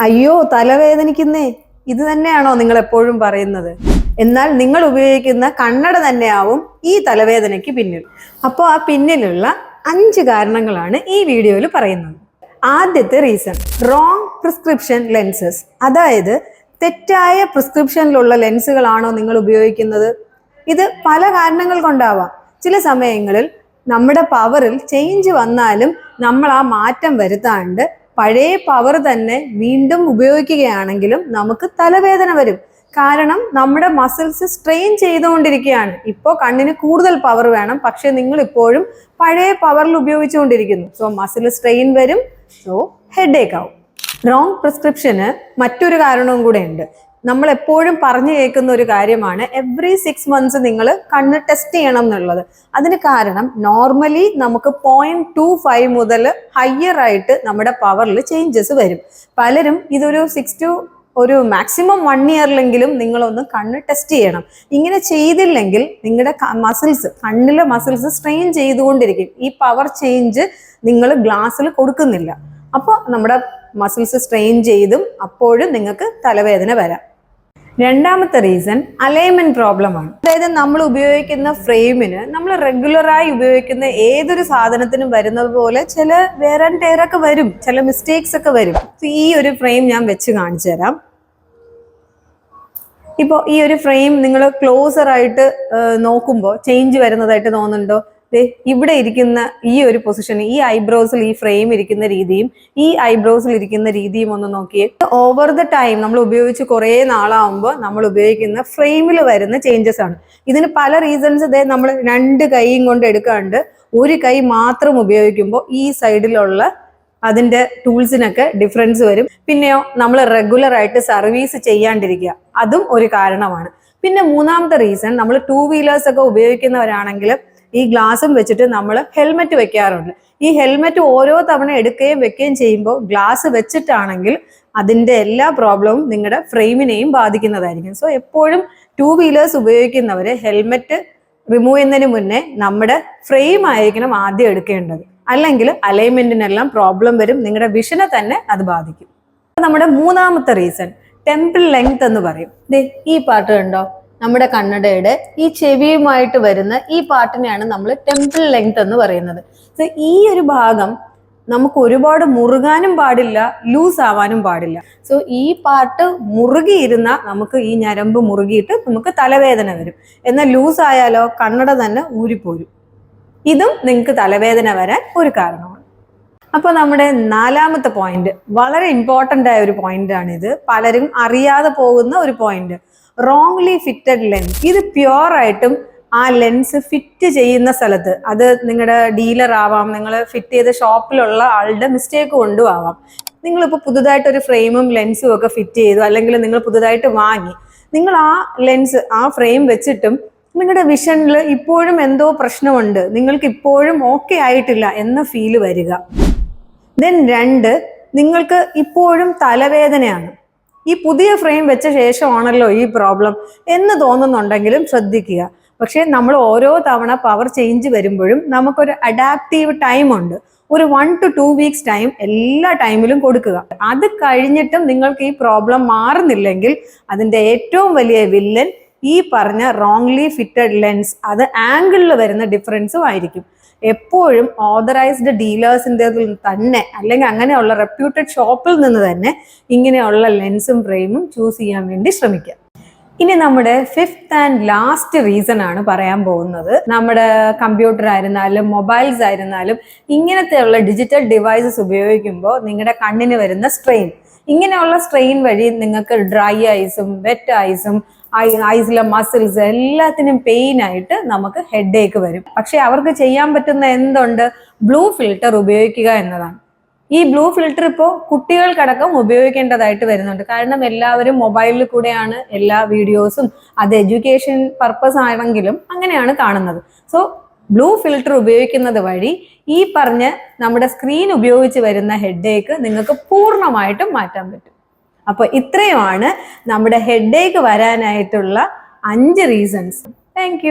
അയ്യോ തലവേദനിക്കുന്നേ. ഇത് തന്നെയാണോ നിങ്ങൾ എപ്പോഴും പറയുന്നത്? എന്നാൽ നിങ്ങൾ ഉപയോഗിക്കുന്ന കണ്ണട തന്നെയാവും ഈ തലവേദനയ്ക്ക് പിന്നിൽ. അപ്പോൾ ആ പിന്നിലുള്ള അഞ്ച് കാരണങ്ങളാണ് ഈ വീഡിയോയിൽ പറയുന്നത്. ആദ്യത്തെ റീസൺ റോങ് പ്രിസ്ക്രിപ്ഷൻ ലെൻസസ് അതായത് തെറ്റായ പ്രിസ്ക്രിപ്ഷനിലുള്ള ലെൻസുകളാണോ നിങ്ങൾ ഉപയോഗിക്കുന്നത്? ഇത് പല കാരണങ്ങൾ കൊണ്ടാവാം. ചില സമയങ്ങളിൽ നമ്മുടെ പവറിൽ ചേഞ്ച് വന്നാലും നമ്മൾ ആ മാറ്റം വരുത്താണ്ട് പഴയ പവർ തന്നെ വീണ്ടും ഉപയോഗിക്കുകയാണെങ്കിലും നമുക്ക് തലവേദന വരും. കാരണം നമ്മുടെ മസിൽസ് സ്ട്രെയിൻ ചെയ്തുകൊണ്ടിരിക്കുകയാണ്. ഇപ്പോൾ കണ്ണിന് കൂടുതൽ പവർ വേണം. പക്ഷെ നിങ്ങൾ ഇപ്പോഴും പഴയ പവറിൽ ഉപയോഗിച്ചുകൊണ്ടിരിക്കുന്നു. സോ മസിൽ സ്ട്രെയിൻ വരും. സോ ഹെഡേക്ക് ആവും. റോങ് പ്രിസ്ക്രിപ്ഷന് മറ്റൊരു കാരണവും കൂടെ ഉണ്ട്. നമ്മൾ എപ്പോഴും പറഞ്ഞു കേൾക്കുന്ന ഒരു കാര്യമാണ് എവറി സിക്സ് മന്ത്സ് നിങ്ങൾ കണ്ണ് ടെസ്റ്റ് ചെയ്യണം എന്നുള്ളത്. അതിന് കാരണം നോർമലി നമുക്ക് പോയിന്റ് ടു ഫൈവ് മുതൽ ഹയ്യർ ആയിട്ട് നമ്മുടെ പവറിൽ ചേഞ്ചസ് വരും. പലരും ഇതൊരു സിക്സ് ടു ഒരു മാക്സിമം വൺ ഇയറിലെങ്കിലും നിങ്ങളൊന്ന് കണ്ണ് ടെസ്റ്റ് ചെയ്യണം. ഇങ്ങനെ ചെയ്തില്ലെങ്കിൽ നിങ്ങളുടെ മസിൽസ് കണ്ണിലെ മസിൽസ് സ്ട്രെയിൻ ചെയ്തുകൊണ്ടിരിക്കും. ഈ പവർ ചേഞ്ച് നിങ്ങൾ ഗ്ലാസ്സിൽ കൊടുക്കുന്നില്ല. അപ്പോൾ നമ്മുടെ മസിൽസ് സ്ട്രെയിൻ ചെയ്തും അപ്പോഴും നിങ്ങൾക്ക് തലവേദന വരാം. രണ്ടാമത്തെ റീസൺ അലൈൻമെന്റ് പ്രോബ്ലം ആണ്. അതായത് നമ്മൾ ഉപയോഗിക്കുന്ന ഫ്രെയിമിന് നമ്മൾ റെഗുലറായി ഉപയോഗിക്കുന്ന ഏതൊരു സാധനത്തിനും വരുന്നത് പോലെ ചില വേറെ ടേറൊക്കെ വരും. ചില മിസ്റ്റേക്സ് ഒക്കെ വരും. ഈ ഒരു ഫ്രെയിം ഞാൻ വെച്ച് കാണിച്ചു തരാം. ഇപ്പോൾ ഈ ഒരു ഫ്രെയിം നിങ്ങൾ ക്ലോസർ ആയിട്ട് നോക്കുമ്പോൾ ചേഞ്ച് വരുന്നതായിട്ട് തോന്നുന്നുണ്ടോ? ഇവിടെ ഇരിക്കുന്ന ഈ ഒരു പൊസിഷൻ ഈ ഐബ്രോസിൽ ഈ ഫ്രെയിം ഇരിക്കുന്ന രീതിയും ഈ ഐബ്രോസിൽ ഇരിക്കുന്ന രീതിയും ഒന്ന് നോക്കിയേ. ഓവർ ദ ടൈം നമ്മൾ ഉപയോഗിച്ച് കുറേ നാളാവുമ്പോൾ നമ്മൾ ഉപയോഗിക്കുന്ന ഫ്രെയിമിൽ വരുന്ന ചേഞ്ചസ് ആണ്. ഇതിന് പല റീസൺസ് ഇതേ നമ്മൾ രണ്ട് കൈയും കൊണ്ട് എടുക്കാണ്ട് ഒരു കൈ മാത്രം ഉപയോഗിക്കുമ്പോൾ ഈ സൈഡിലുള്ള അതിന്റെ ടൂൾസിനൊക്കെ ഡിഫറൻസ് വരും. പിന്നെയോ നമ്മൾ റെഗുലർ ആയിട്ട് സർവീസ് ചെയ്യാണ്ടിരിക്കുക. അതും ഒരു കാരണമാണ്. പിന്നെ മൂന്നാമത്തെ റീസൺ നമ്മൾ ടൂ വീലേഴ്സ് ഒക്കെ ഉപയോഗിക്കുന്നവരാണെങ്കിൽ ഈ ഗ്ലാസും വെച്ചിട്ട് നമ്മൾ ഹെൽമെറ്റ് വെക്കാറുണ്ട്. ഈ ഹെൽമെറ്റ് ഓരോ തവണ എടുക്കുകയും വെക്കുകയും ചെയ്യുമ്പോൾ ഗ്ലാസ് വെച്ചിട്ടാണെങ്കിൽ അതിന്റെ എല്ലാ പ്രോബ്ലവും നിങ്ങളുടെ ഫ്രെയിമിനെയും ബാധിക്കുന്നതായിരിക്കും. സോ എപ്പോഴും ടൂ വീലേഴ്സ് ഉപയോഗിക്കുന്നവർ ഹെൽമെറ്റ് റിമൂവ് ചെയ്യുന്നതിന് മുന്നേ നമ്മുടെ ഫ്രെയിം ആയിരിക്കണം ആദ്യം എടുക്കേണ്ടത്. അല്ലെങ്കിൽ അലൈൻമെന്റിനെല്ലാം പ്രോബ്ലം വരും നിങ്ങളുടെ വിഷനെ തന്നെ അത് ബാധിക്കും. നമ്മുടെ മൂന്നാമത്തെ റീസൺ ടെമ്പിൾ ലെങ്ത് എന്ന് പറയും. ഈ പാട്ട് കണ്ടോ? നമ്മുടെ കണ്ണടയുടെ ഈ ചെവിയുമായിട്ട് വരുന്ന ഈ പാട്ടിനെയാണ് നമ്മൾ ടെമ്പിൾ ലെങ്ത് എന്ന് പറയുന്നത്. സോ ഈ ഒരു ഭാഗം നമുക്ക് ഒരുപാട് മുറുകാനും പാടില്ല ലൂസ് ആവാനും പാടില്ല. സോ ഈ പാട്ട് മുറുകിയിരുന്ന നമുക്ക് ഈ ഞരമ്പ് മുറുകിയിട്ട് നമുക്ക് തലവേദന വരും. എന്നാൽ ലൂസ് ആയാലോ കണ്ണട തന്നെ ഊരിപ്പോരും. ഇതും നിങ്ങൾക്ക് തലവേദന വരാൻ ഒരു കാരണമാണ്. അപ്പോൾ നമ്മുടെ നാലാമത്തെ പോയിന്റ് വളരെ ഇമ്പോർട്ടന്റ് ആയ ഒരു പോയിന്റ് ആണ് ഇത് പലരും അറിയാതെ പോകുന്ന ഒരു പോയിന്റ് റോങ്ലി ഫിറ്റഡ് ലെൻസ് ഇത് പ്യുവർ ആയിട്ടും ആ ലെൻസ് ഫിറ്റ് ചെയ്യുന്ന സ്ഥലത്ത് അത് നിങ്ങളുടെ ഡീലർ ആവാം നിങ്ങൾ ഫിറ്റ് ചെയ്ത ഷോപ്പിലുള്ള ആളുടെ മിസ്റ്റേക്ക് കൊണ്ടും ആവാം നിങ്ങളിപ്പോൾ പുതുതായിട്ട് ഒരു ഫ്രെയിമും ലെൻസും ഒക്കെ ഫിറ്റ് ചെയ്തു അല്ലെങ്കിൽ നിങ്ങൾ പുതുതായിട്ട് വാങ്ങി. നിങ്ങൾ ആ ലെൻസ് ആ ഫ്രെയിം വെച്ചിട്ടും നിങ്ങളുടെ വിഷനിൽ ഇപ്പോഴും എന്തോ പ്രശ്നമുണ്ട്. നിങ്ങൾക്ക് ഇപ്പോഴും ഓക്കെ ആയിട്ടില്ല എന്ന ഫീൽ വരിക. ദെൻ രണ്ട് നിങ്ങൾക്ക് ഇപ്പോഴും തലവേദനയാണ്. ഈ പുതിയ ഫ്രെയിം വെച്ച ശേഷമാണല്ലോ ഈ പ്രോബ്ലം എന്ന് തോന്നുന്നുണ്ടെങ്കിലും ശ്രദ്ധിക്കുക. പക്ഷേ നമ്മൾ ഓരോ തവണ പവർ ചേഞ്ച് വരുമ്പോഴും നമുക്കൊരു അഡാപ്റ്റീവ് ടൈം ഉണ്ട്. ഒരു one two two weeks time എല്ലാ ടൈമിലും കൊടുക്കുക. അത് കഴിഞ്ഞിട്ടും നിങ്ങൾക്ക് ഈ പ്രോബ്ലം മാറുന്നില്ലെങ്കിൽ അതിന്റെ ഏറ്റവും വലിയ വില്ലൻ ഈ പറഞ്ഞ റോങ്ലി ഫിറ്റഡ് ലെൻസ് അത് ആംഗിളിൽ വരുന്ന ഡിഫറൻസും ആയിരിക്കും. എപ്പോഴും ഓതറൈസ്ഡ് ഡീലേഴ്സിന്റെ തന്നെ അല്ലെങ്കിൽ അങ്ങനെയുള്ള റെപ്യൂട്ടഡ് ഷോപ്പിൽ നിന്ന് തന്നെ ഇങ്ങനെയുള്ള ലെൻസും ഫ്രെയിമും ചൂസ് ചെയ്യാൻ വേണ്ടി ശ്രമിക്കുക. ഇനി നമ്മുടെ ഫിഫ്ത്ത് ആൻഡ് ലാസ്റ്റ് റീസൺ ആണ് പറയാൻ പോകുന്നത്. നമ്മുടെ കമ്പ്യൂട്ടർ ആയിരുന്നാലും മൊബൈൽസ് ആയിരുന്നാലും ഇങ്ങനത്തെയുള്ള ഡിജിറ്റൽ ഡിവൈസസ് ഉപയോഗിക്കുമ്പോൾ നിങ്ങളുടെ കണ്ണിന് വരുന്ന സ്ട്രെയിൻ ഇങ്ങനെയുള്ള സ്ട്രെയിൻ വഴി നിങ്ങൾക്ക് ഡ്രൈ ഐസും വെറ്റ് ഐസും ഐസിലെ മസിൽസ് എല്ലാത്തിനും പെയിൻ ആയിട്ട് നമുക്ക് ഹെഡ് ഏക്ക് വരും. പക്ഷെ അവർക്ക് ചെയ്യാൻ പറ്റുന്ന എന്തുണ്ട്? ബ്ലൂ ഫിൽട്ടർ ഉപയോഗിക്കുക എന്നതാണ്. ഈ ബ്ലൂ ഫിൽട്ടർ ഇപ്പോൾ കുട്ടികൾക്കടക്കം ഉപയോഗിക്കേണ്ടതായിട്ട് വരുന്നുണ്ട്. കാരണം എല്ലാവരും മൊബൈലിൽ കൂടെയാണ് എല്ലാ വീഡിയോസും അത് എഡ്യൂക്കേഷൻ പർപ്പസ് ആണെങ്കിലും അങ്ങനെയാണ് കാണുന്നത്. സോ ബ്ലൂ ഫിൽട്ടർ ഉപയോഗിക്കുന്നത് വഴി ഈ പറഞ്ഞ് നമ്മുടെ സ്ക്രീൻ ഉപയോഗിച്ച് വരുന്ന ഹെഡേക്ക് നിങ്ങൾക്ക് പൂർണമായിട്ടും മാറ്റാൻ പറ്റും. അപ്പോൾ ഇത്രയുമാണ് നമ്മുടെ ഹെഡേക്ക് വരാനായിട്ടുള്ള അഞ്ച് റീസൺസ് താങ്ക്